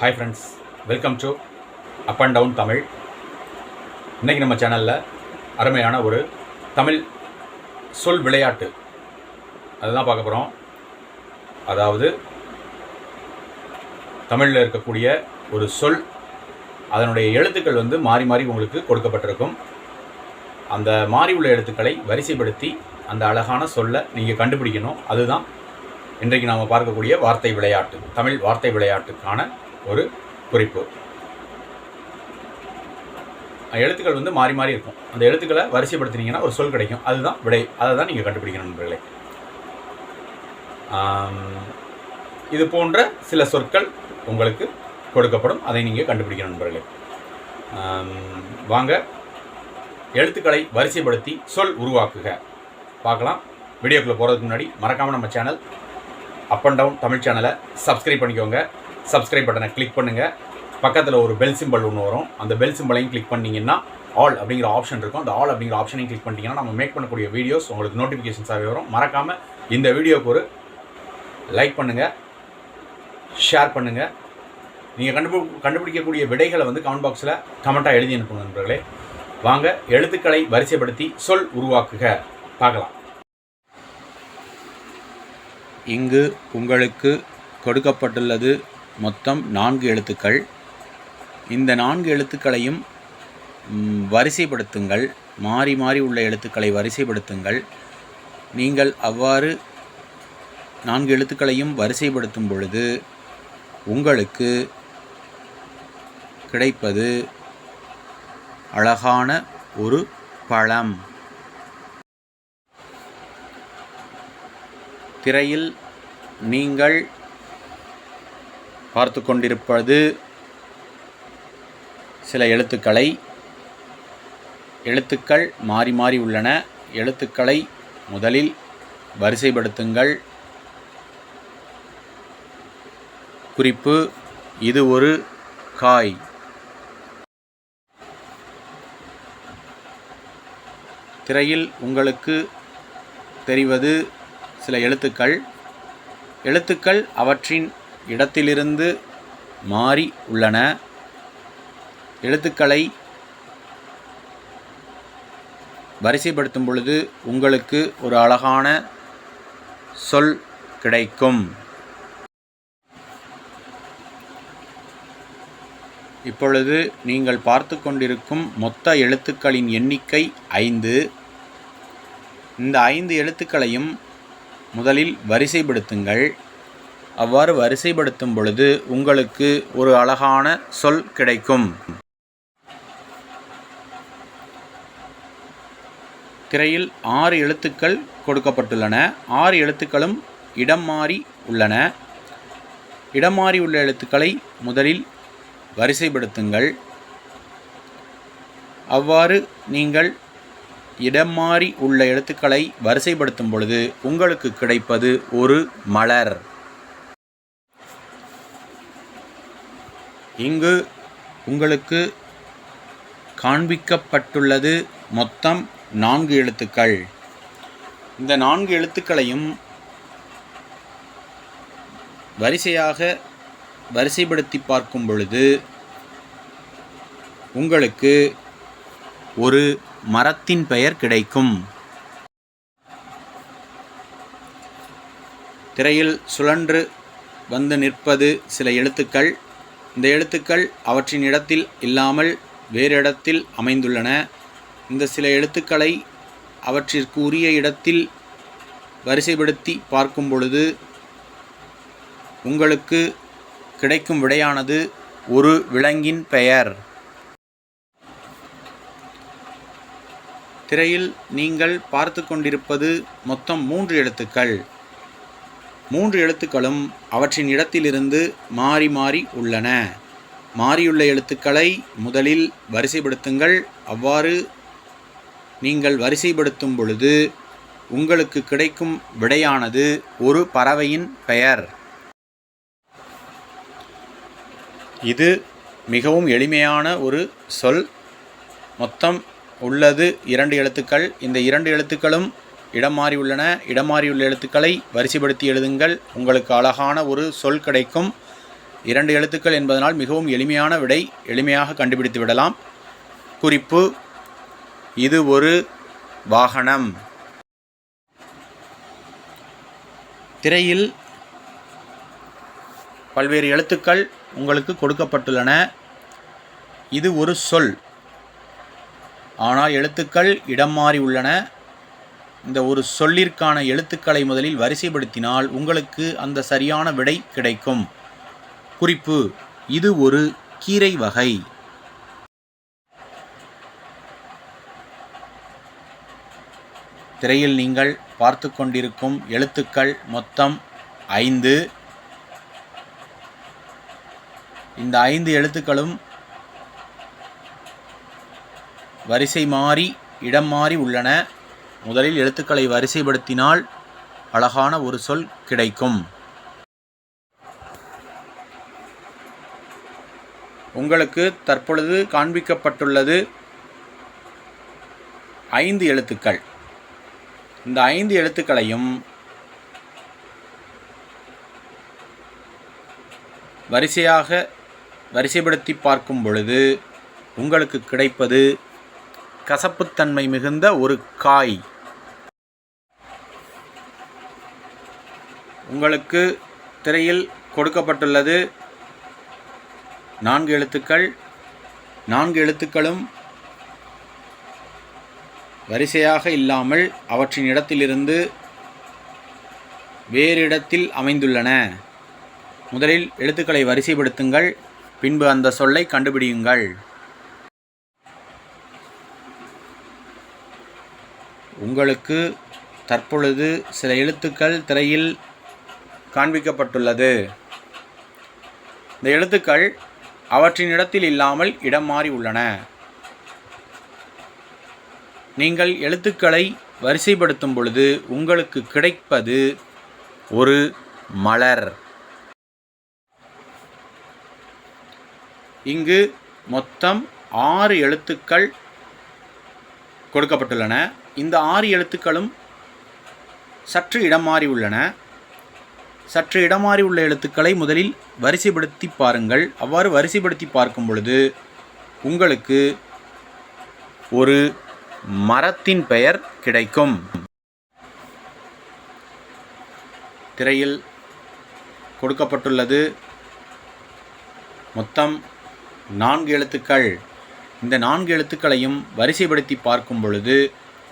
Hi friends welcome to up and down Tamil இன்றைக்கி நம்ம சேனலில் அருமையான ஒரு தமிழ் சொல் விளையாட்டு. அதுதான் பார்க்க போகிறோம் அதாவது தமிழில் இருக்கக்கூடிய ஒரு சொல் அதனுடைய எழுத்துக்கள் வந்து மாறி மாறி உங்களுக்கு கொடுக்கப்பட்டிருக்கும். அந்த மாறி உள்ள எழுத்துக்களை வரிசைப்படுத்தி அந்த அழகான சொல்லை நீங்கள் கண்டுபிடிக்கணும். அதுதான் இன்றைக்கு நாம் பார்க்கக்கூடிய வார்த்தை விளையாட்டு தமிழ் வார்த்தை விளையாட்டுக்கான ஒரு குறிப்பு. எழுத்துக்கள் வந்து மாறி மாறி இருக்கும். அந்த எழுத்துக்களை வரிசைப்படுத்தினீங்கன்னா ஒரு சொல் கிடைக்கும். அதுதான் விடை. அதை தான் நீங்கள் கண்டுபிடிக்கணும் நண்பர்களே. இது போன்ற சில சொற்கள் உங்களுக்கு கொடுக்கப்படும். அதை நீங்கள் கண்டுபிடிக்கணும் நண்பர்களே. வாங்க. எழுத்துக்களை வரிசைப்படுத்தி சொல் உருவாக்குக. பார்க்கலாம். வீடியோக்குள்ளே போகிறதுக்கு முன்னாடி மறக்காமல் நம்ம channel up and down Tamil சேனலை சப்ஸ்கிரைப் பண்ணிக்கோங்க. சப்ஸ்கிரைப் பட்டனை கிளிக் பண்ணுங்கள் பக்கத்தில் ஒரு பெல் சிம்பல் ஒன்று வரும். அந்த பெல் சிம்பலையும் கிளிக் பண்ணிங்கன்னா ஆல் அப்படிங்கிற ஆப்ஷன் இருக்கும். அந்த ஆல் அப்படிங்கிற ஆப்ஷனையும் கிளிக் பண்ணிட்டீங்கன்னா நம்ம மேக் பண்ணக்கூடிய வீடியோஸ் உங்களுக்கு நோட்டிஃபிகேஷன்ஸாகவே வரும். மறக்காமல் இந்த வீடியோக்கு ஒரு லைக் பண்ணுங்கள் ஷேர் பண்ணுங்கள் நீங்கள் கண்டுபி கண்டுபிடிக்கக்கூடிய விடைகளை வந்து கமெண்ட் பாக்ஸில் கமெண்ட்டாக எழுதி அனுப்புங்க நண்பர்களே. வாங்க எழுத்துக்களை வரிசைப்படுத்தி சொல் உருவாக்குக. பார்க்கலாம். இங்கு உங்களுக்கு கொடுக்கப்பட்டுள்ளது மொத்தம் நான்கு எழுத்துக்கள். இந்த நான்கு எழுத்துக்களையும் வரிசைப்படுத்துங்கள். மாறி மாறி உள்ள எழுத்துக்களை வரிசைப்படுத்துங்கள். நீங்கள் அவ்வாறு நான்கு எழுத்துக்களையும் வரிசைப்படுத்தும் பொழுது உங்களுக்கு கிடைப்பது அழகான ஒரு பழம். திரையில் நீங்கள் பார்த்து கொண்டிருப்பது சில எழுத்துக்களை. எழுத்துக்கள் மாறி மாறி உள்ளன. எழுத்துக்களை முதலில் வரிசைப்படுத்துங்கள். குறிப்பு இது ஒரு காய். திரையில் உங்களுக்கு தெரிவது சில எழுத்துக்கள். எழுத்துக்கள் அவற்றின் இடத்திலிருந்து மாறி உள்ளன. எழுத்துக்களை வரிசைப்படுத்தும் பொழுது உங்களுக்கு ஒரு அழகான சொல் கிடைக்கும். இப்பொழுது நீங்கள் பார்த்து கொண்டிருக்கும் மொத்த எழுத்துக்களின் எண்ணிக்கை ஐந்து. இந்த ஐந்து எழுத்துக்களையும் முதலில் வரிசைப்படுத்துங்கள். அவ்வாறு வரிசைப்படுத்தும் பொழுது உங்களுக்கு ஒரு அழகான சொல் கிடைக்கும். திரையில் ஆறு எழுத்துக்கள் கொடுக்கப்பட்டுள்ளன. ஆறு எழுத்துக்களும் இடம் மாறி உள்ளன. இடம் மாறி உள்ள எழுத்துக்களை முதலில் வரிசைப்படுத்துங்கள். அவ்வாறு நீங்கள் இடம் மாறி உள்ள எழுத்துக்களை வரிசைப்படுத்தும் பொழுது உங்களுக்கு கிடைப்பது ஒரு மலர். இங்கு உங்களுக்கு காண்பிக்கப்பட்டுள்ளது மொத்தம் நான்கு எழுத்துக்கள். இந்த நான்கு எழுத்துக்களையும் வரிசையாக வரிசைப்படுத்தி பார்க்கும் பொழுது உங்களுக்கு ஒரு மரத்தின் பெயர் கிடைக்கும். திரையில் சுழன்று வந்து நிற்பது சில எழுத்துக்கள். இந்த எழுத்துக்கள் அவற்றின் இடத்தில் இல்லாமல் வேறு இடத்தில் அமைந்துள்ளன. இந்த சில எழுத்துக்களை அவற்றிற்கு உரிய இடத்தில் வரிசைப்படுத்தி பார்க்கும் பொழுது உங்களுக்கு கிடைக்கும் விடையானது ஒரு விலங்கின் பெயர். திரையில் நீங்கள் பார்த்து கொண்டிருப்பது மொத்தம் மூன்று எழுத்துக்கள். மூன்று எழுத்துக்களும் அவற்றின் இடத்திலிருந்து மாறி மாறி உள்ளன. மாறியுள்ள எழுத்துக்களை முதலில் வரிசைப்படுத்துங்கள். அவ்வாறு நீங்கள் வரிசைப்படுத்தும் பொழுது உங்களுக்கு கிடைக்கும் விடையானது ஒரு பறவையின் பெயர். இது மிகவும் எளிமையான ஒரு சொல். மொத்தம் உள்ளது இரண்டு எழுத்துக்கள். இந்த இரண்டு எழுத்துக்களும் இடம் மாறியுள்ளன இடம் மாறியுள்ள எழுத்துக்களை வரிசைப்படுத்தி எழுதுங்கள். உங்களுக்கு அழகான ஒரு சொல் கிடைக்கும். இரண்டு எழுத்துக்கள் என்பதனால் மிகவும் எளிமையான விடை எளிமையாக கண்டுபிடித்து விடலாம். குறிப்பு இது ஒரு வாகனம். திரையில் பல்வேறு எழுத்துக்கள் உங்களுக்கு கொடுக்கப்பட்டுள்ளன. இது ஒரு சொல். ஆனால் எழுத்துக்கள் இடம் மாறி உள்ளன இந்த ஒரு சொல்லிற்கான எழுத்துக்களை முதலில் வரிசைப்படுத்தினால் உங்களுக்கு அந்த சரியான விடை கிடைக்கும். குறிப்பு இது ஒரு கீரை வகை. திரையில் நீங்கள் பார்த்து கொண்டிருக்கும் எழுத்துக்கள் மொத்தம் ஐந்து. இந்த ஐந்து எழுத்துக்களும் வரிசை மாறி இடம் மாறி உள்ளன. முதலில் எழுத்துக்களை வரிசைப்படுத்தினால் அழகான ஒரு சொல் கிடைக்கும். உங்களுக்கு தற்பொழுது காண்பிக்கப்பட்டுள்ளது ஐந்து எழுத்துக்கள். இந்த ஐந்து எழுத்துக்களையும் வரிசையாக வரிசைப்படுத்தி பார்க்கும் பொழுது உங்களுக்கு கிடைப்பது கசப்புத்தன்மை மிகுந்த ஒரு காய். உங்களுக்கு திரையில் கொடுக்கப்பட்டுள்ளது நான்கு எழுத்துக்கள். நான்கு எழுத்துக்களும் வரிசையாக இல்லாமல் அவற்றின் இடத்திலிருந்து வேறு இடத்தில் அமைந்துள்ளன. முதலில் எழுத்துக்களை வரிசைப்படுத்துங்கள் பின்பு அந்த சொல்லை கண்டுபிடியுங்கள். உங்களுக்கு தற்பொழுது சில எழுத்துக்கள் திரையில் காண்பிக்கப்பட்டுள்ளது. இந்த எழுத்துக்கள் அவற்றின் இடத்தில் இல்லாமல் இடம் மாறி உள்ளன. நீங்கள் எழுத்துக்களை வரிசைப்படுத்தும் பொழுது உங்களுக்கு கிடைப்பது ஒரு மலர். இங்கு மொத்தம் ஆறு எழுத்துக்கள் கொடுக்கப்பட்டுள்ளன. இந்த ஆறு எழுத்துக்களும் சற்று இடம் மாறி உள்ளன. சற்று இடமாறி உள்ள எழுத்துக்களை முதலில் வரிசைப்படுத்தி பாருங்கள். அவ்வாறு வரிசைப்படுத்தி பார்க்கும் பொழுது உங்களுக்கு ஒரு மரத்தின் பெயர் கிடைக்கும். திரையில் கொடுக்கப்பட்டுள்ளது. மொத்தம் நான்கு எழுத்துக்கள். இந்த நான்கு எழுத்துக்களையும் வரிசைப்படுத்தி பார்க்கும் பொழுது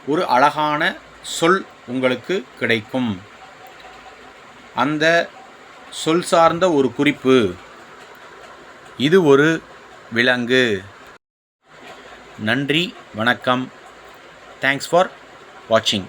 ஒரு அழகான சொல் உங்களுக்கு கிடைக்கும். அந்த சொல் சார்ந்த ஒரு குறிப்பு. இது ஒரு விலங்கு. நன்றி வணக்கம். தேங்க்ஸ் ஃபார் வாட்சிங்